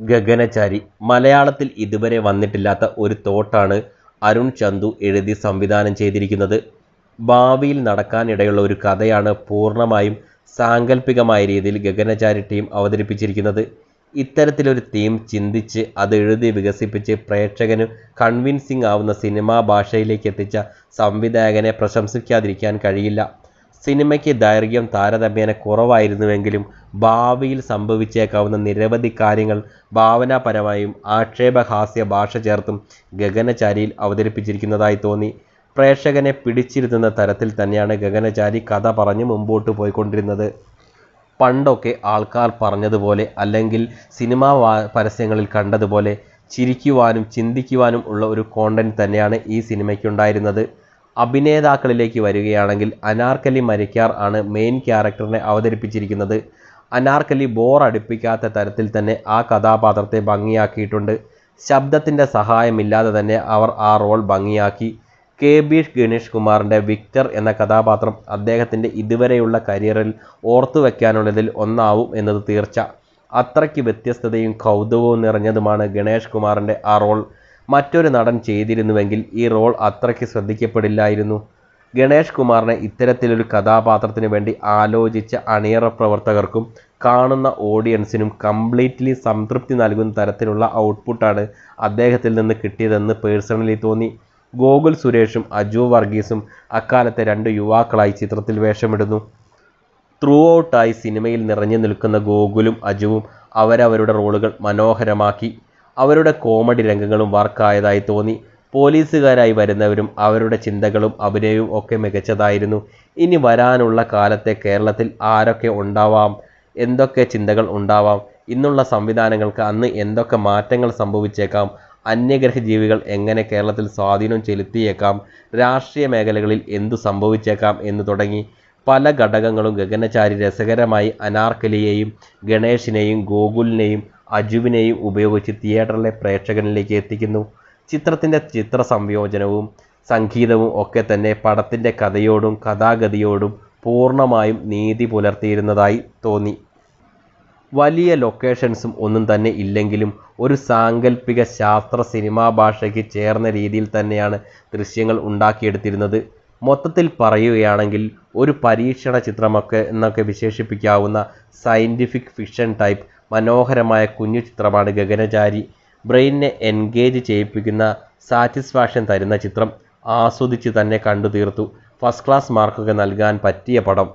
ഗഗനചാരി. മലയാളത്തിൽ ഇതുവരെ വന്നിട്ടില്ലാത്ത ഒരു തോട്ടാണ് അരുൺ ചന്തു എഴുതി സംവിധാനം ചെയ്തിരിക്കുന്നത്. ഭാവിയിൽ നടക്കാനിടയുള്ള ഒരു കഥയാണ് പൂർണമായും സാങ്കല്പികമായ രീതിയിൽ ഗഗനചാരി ടീം അവതരിപ്പിച്ചിരിക്കുന്നത്. ഇത്തരത്തിലൊരു തീം ചിന്തിച്ച് അത് എഴുതി വികസിപ്പിച്ച് പ്രേക്ഷകന് കൺവിൻസിംഗ് ആവുന്ന സിനിമാ ഭാഷയിലേക്ക് എത്തിച്ച സംവിധായകനെ പ്രശംസിക്കാതിരിക്കാൻ കഴിയില്ല. സിനിമയ്ക്ക് ദൈർഘ്യം താരതമ്യേന കുറവായിരുന്നുവെങ്കിലും ഭാവിയിൽ സംഭവിച്ചേക്കാവുന്ന നിരവധി കാര്യങ്ങൾ ഭാവനാപരമായും ആക്ഷേപഹാസ്യ ഭാഷ ചേർത്തും ഗഗനചാരിയിൽ അവതരിപ്പിച്ചിരിക്കുന്നതായി തോന്നി. പ്രേക്ഷകനെ പിടിച്ചിരുത്തുന്ന തരത്തിൽ തന്നെയാണ് ഗഗനചാരി കഥ പറഞ്ഞ് മുമ്പോട്ട് പോയിക്കൊണ്ടിരുന്നത്. പണ്ടൊക്കെ ആൾക്കാർ പറഞ്ഞതുപോലെ അല്ലെങ്കിൽ സിനിമാ പരസ്യങ്ങളിൽ കണ്ടതുപോലെ ചിരിക്കുവാനും ചിന്തിക്കുവാനും ഉള്ള ഒരു കോണ്ടന്റ് തന്നെയാണ് ഈ സിനിമയ്ക്കുണ്ടായിരുന്നത്. അഭിനേതാക്കളിലേക്ക് വരികയാണെങ്കിൽ അനാർക്കലി മരിക്കാർ ആണ് മെയിൻ ക്യാരക്ടറിനെ അവതരിപ്പിച്ചിരിക്കുന്നത്. അനാർക്കലി ബോർ അടുപ്പിക്കാത്ത തരത്തിൽ തന്നെ ആ കഥാപാത്രത്തെ ഭംഗിയാക്കിയിട്ടുണ്ട്. ശബ്ദത്തിന്റെ സഹായമില്ലാതെ തന്നെ അവർ ആ റോൾ ഭംഗിയാക്കി. കെ. ബി. ഗണേഷ് കുമാറിന്റെ വിക്ടർ എന്ന കഥാപാത്രം അദ്ദേഹത്തിന്റെ ഇതുവരെയുള്ള കരിയറിൽ ഓർത്തു വയ്ക്കാനുള്ളതിൽ ഒന്നാവും എന്നത് തീർച്ച. അത്രയ്ക്ക് വ്യത്യസ്തതയും കൗതുകവും നിറഞ്ഞതുമാണ് ഗണേഷ് കുമാറിന്റെ ആ റോൾ മറ്റൊരു നടൻ ചെയ്തിരുന്നുവെങ്കിൽ ഈ റോൾ അത്രയ്ക്ക് ശ്രദ്ധിക്കപ്പെടില്ലായിരുന്നു. ഗണേഷ് കുമാറിനെ ഇത്തരത്തിലൊരു കഥാപാത്രത്തിന് വേണ്ടി ആലോചിച്ച അണിയറ പ്രവർത്തകർക്കും കാണുന്ന ഓഡിയൻസിനും കംപ്ലീറ്റ്ലി സംതൃപ്തി നൽകുന്ന തരത്തിലുള്ള ഔട്ട്പുട്ടാണ് അദ്ദേഹത്തിൽ നിന്ന് കിട്ടിയതെന്ന് പേഴ്സണലി തോന്നി. ഗോകുൽ സുരേഷും അജു വർഗീസും അക്കാലത്തെ രണ്ട് യുവാക്കളായി ചിത്രത്തിൽ വേഷമിടുന്നു. ത്രൂ ഔട്ടായി സിനിമയിൽ നിറഞ്ഞു നിൽക്കുന്ന ഗോകുലും അജുവും അവരവരുടെ റോളുകൾ മനോഹരമാക്കി. അവരുടെ കോമഡി രംഗങ്ങളും വർക്കായതായി തോന്നി. പോലീസുകാരായി വരുന്നവരും അവരുടെ ചിന്തകളും അഭിനയവും ഒക്കെ മികച്ചതായിരുന്നു. ഇനി വരാനുള്ള കാലത്തെ കേരളത്തിൽ ആരൊക്കെ ഉണ്ടാവാം? എന്തൊക്കെ ചിന്തകൾ ഉണ്ടാവാം? ഇന്നുള്ള സംവിധാനങ്ങൾക്ക് അന്ന് എന്തൊക്കെ മാറ്റങ്ങൾ സംഭവിച്ചേക്കാം? അന്യഗ്രഹ ജീവികൾ എങ്ങനെ കേരളത്തിൽ സ്വാധീനം ചെലുത്തിയേക്കാം? രാഷ്ട്രീയ മേഖലകളിൽ എന്തു സംഭവിച്ചേക്കാം എന്ന് തുടങ്ങി. പല ഘടകങ്ങളും ഗഗനചാരി രസകരമായി അനാർക്കലിയെയും ഗണേഷിനെയും ഗോകുലിനെയും അജുവിനെയും ഉപയോഗിച്ച് തിയേറ്ററിലെ പ്രേക്ഷകനിലേക്ക് എത്തിക്കുന്നു. ചിത്രത്തിന്റെ ചിത്ര സംയോജനവും സംഗീതവും ഒക്കെ തന്നെ പടത്തിന്റെ കഥയോടും കഥാഗതിയോടും പൂർണമായും നീതി പുലർത്തിയിരുന്നതായി തോന്നി. വലിയ ലൊക്കേഷൻസും ഒന്നും തന്നെ ഇല്ലെങ്കിലും ഒരു സാങ്കല്പിക ശാസ്ത്ര സിനിമാ ഭാഷയ്ക്ക് ചേർന്ന രീതിയിൽ തന്നെയാണ് ദൃശ്യങ്ങൾ ഉണ്ടാക്കിയെടുത്തിരുന്നത്. മൊത്തത്തിൽ പറയുകയാണെങ്കിൽ ഒരു പരീക്ഷണ ചിത്രമൊക്കെ എന്നൊക്കെ വിശേഷിപ്പിക്കാവുന്ന സയന്റിഫിക് ഫിക്ഷൻ ടൈപ്പ് മനോഹരമായ കുഞ്ഞു ചിത്രമാണ് ഗഗനചാരി. ബ്രെയിനിനെ എൻഗേജ് ചെയ്യിപ്പിക്കുന്ന സാറ്റിസ്ഫാക്ഷൻ തരുന്ന ചിത്രം ആസ്വദിച്ച് തന്നെ കണ്ടു തീർത്തു ഫസ്റ്റ് ക്ലാസ് മാർക്കൊക്കെ നൽകാൻ പറ്റിയ പടം.